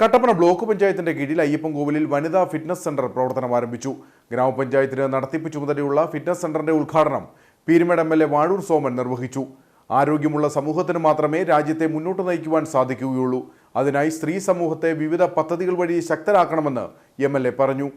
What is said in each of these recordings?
Kattappana block പഞ്ചായത്തിന്റെ കീഴിൽ അയ്യപ്പൻകോവിലിൽ വനിതാ ഫിറ്റ്നസ് സെന്റർ പ്രവർത്തനം ആരംഭിച്ചു. ഗ്രാമപഞ്ചായത്തിന് നടത്തിപ്പ് ചുമതലയുള്ള ഫിറ്റ്നസ് സെന്ററിന്റെ ഉദ്ഘാടനം Peermade M L A Vazhoor Soman നിർവഹിച്ചു. ആരോഗ്യമുള്ള സമൂഹത്തിന് മാത്രമേ രാജ്യത്തെ മുന്നോട്ട് നയിക്കുവാൻ സാധിക്കുകയുള്ളൂ. അതിനായി സ്ത്രീ സമൂഹത്തെ വിവിധ പദ്ധതികൾ വഴി ശക്തരാക്കണമെന്ന് എം പറഞ്ഞു.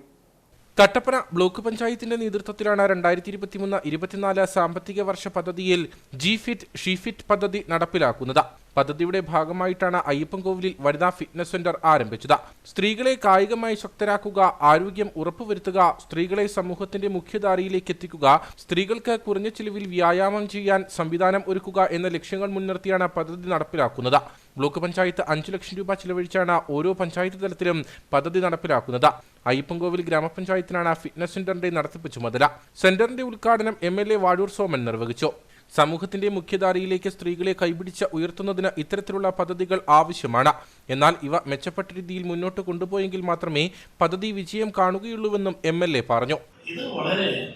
കട്ടപ്പന ബ്ലോക്ക് പഞ്ചായത്തിന്റെ നേതൃത്വത്തിലാണ് രണ്ടായിരത്തി ഇരുപത്തിമൂന്ന് ഇരുപത്തിനാല് സാമ്പത്തിക വർഷ പദ്ധതിയിൽ ജി ഫിറ്റ് ഷീഫിറ്റ് പദ്ധതി നടപ്പിലാക്കുന്നത്. പദ്ധതിയുടെ ഭാഗമായിട്ടാണ് അയ്യപ്പൻകോവിലിൽ വനിതാ ഫിറ്റ്നസ് സെന്റർ ആരംഭിച്ചത്. സ്ത്രീകളെ കായികമായി ശക്തരാക്കുക ആരോഗ്യം ഉറപ്പുവരുത്തുക സ്ത്രീകളെ സമൂഹത്തിന്റെ മുഖ്യധാരയിലേക്ക് എത്തിക്കുക സ്ത്രീകൾക്ക് കുറഞ്ഞ ചിലവിൽ വ്യായാമം ചെയ്യാൻ സംവിധാനം ഒരുക്കുക എന്ന ലക്ഷ്യങ്ങൾ മുൻനിർത്തിയാണ് പദ്ധതി നടപ്പിലാക്കുന്നത്. ബ്ലോക്ക് പഞ്ചായത്ത് അഞ്ചു ലക്ഷം രൂപ ചിലവഴിച്ചാണ് ഓരോ പഞ്ചായത്ത് തലത്തിലും പദ്ധതി നടപ്പിലാക്കുന്നത്. അയ്യപ്പൻകോവിൽ ഗ്രാമപഞ്ചായത്തിനാണ് ഫിറ്റ്നസ് സെന്ററിന്റെ നടത്തിപ്പ് ചുമതല. സെന്ററിന്റെ ഉദ്ഘാടനം M L A Vazhoor Soman നിർവഹിച്ചു. സമൂഹത്തിന്റെ മുഖ്യധാരയിലേക്ക് സ്ത്രീകളെ കൈപിടിച്ച ഉയർത്തുന്നതിന് ഇത്തരത്തിലുള്ള പദ്ധതികൾ ആവശ്യമാണ്. എന്നാൽ ഇവ മെച്ചപ്പെട്ട രീതിയിൽ മുന്നോട്ട് കൊണ്ടുപോയെങ്കിൽ മാത്രമേ പദ്ധതി വിജയം കാണുകയുള്ളൂവെന്നും എം എൽ എ പറഞ്ഞു. ഇത് വളരെ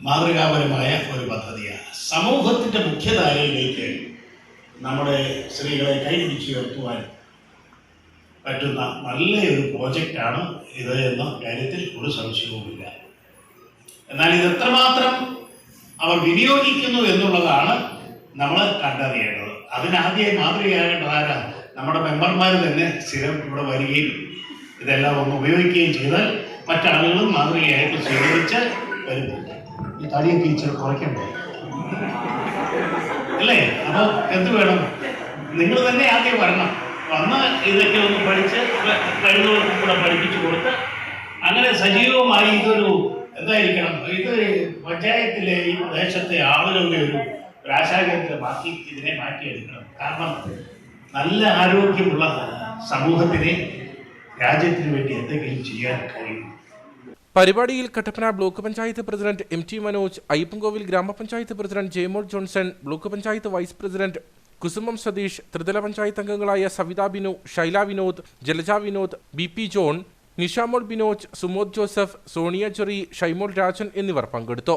മാതൃകാപരമായ ഒരു പദ്ധതിയാണ്. സമൂഹത്തിന്റെ മുഖ്യധാരയിലേക്ക് നമ്മുടെ സ്ത്രീകളെ കൈപിടിച്ചുയർത്തുവാൻ പറ്റുന്ന നല്ലൊരു പ്രോജക്റ്റാണ് ഇത് എന്ന കാര്യത്തിൽ ഒരു സംശയവുമില്ല. എന്നാൽ ഇത് എത്രമാത്രം അവർ വിനിയോഗിക്കുന്നു എന്നുള്ളതാണ് നമ്മൾ കണ്ടറിയേണ്ടത്. അതിനാദ്യം മാതൃകയാകേണ്ടത് ആരാ? നമ്മുടെ മെമ്പർമാർ തന്നെ സ്ഥിരം ഇവിടെ വരികയും ഇതെല്ലാം ഒന്ന് ഉപയോഗിക്കുകയും ചെയ്താൽ മറ്റാളുകളും മാതൃകയായിട്ട് സ്വീകരിച്ച് വരുന്നു ഈ തടിയൊക്കെ ഇച്ചിരി കുറയ്ക്കണ്ടേ? അല്ലേ? അപ്പൊ എന്ത് വേണം? നിങ്ങൾ തന്നെ ആദ്യം വരണം. വന്ന് ഇതൊക്കെ ഒന്ന് പഠിച്ച് കഴിവുകൾക്കും കൂടെ പഠിപ്പിച്ചു കൊടുത്ത് അങ്ങനെ സജീവമായി ഇതൊരു എന്തായിരിക്കണം? ഇത് പഞ്ചായത്തിലെ ഈ പ്രദേശത്തെ ആളുകളുടെ ഒരു പ്രാശാചര്യത്തെ മാറ്റി ഇതിനെ മാറ്റിയെടുക്കണം. കാരണം നല്ല ആരോഗ്യമുള്ള സമൂഹത്തിനെ രാജ്യത്തിന് വേണ്ടി എന്തെങ്കിലും ചെയ്യാൻ കഴിയും. പരിപാടിയിൽ Kattappana block panchayat president M T Manoj Ayyappancoil ഗ്രാമപഞ്ചായത്ത് president Jayamol Johnson block panchayat vice president Kusumam Satheesh ത്രിതല പഞ്ചായത്ത് അംഗങ്ങളായ Savitha Binu Shaila Vinod Jalaja Vinod B P John Nishamol Binoj Sumod Joseph Sonia Cherry Shymol Rajan എന്നിവർ പങ്കെടുത്തു.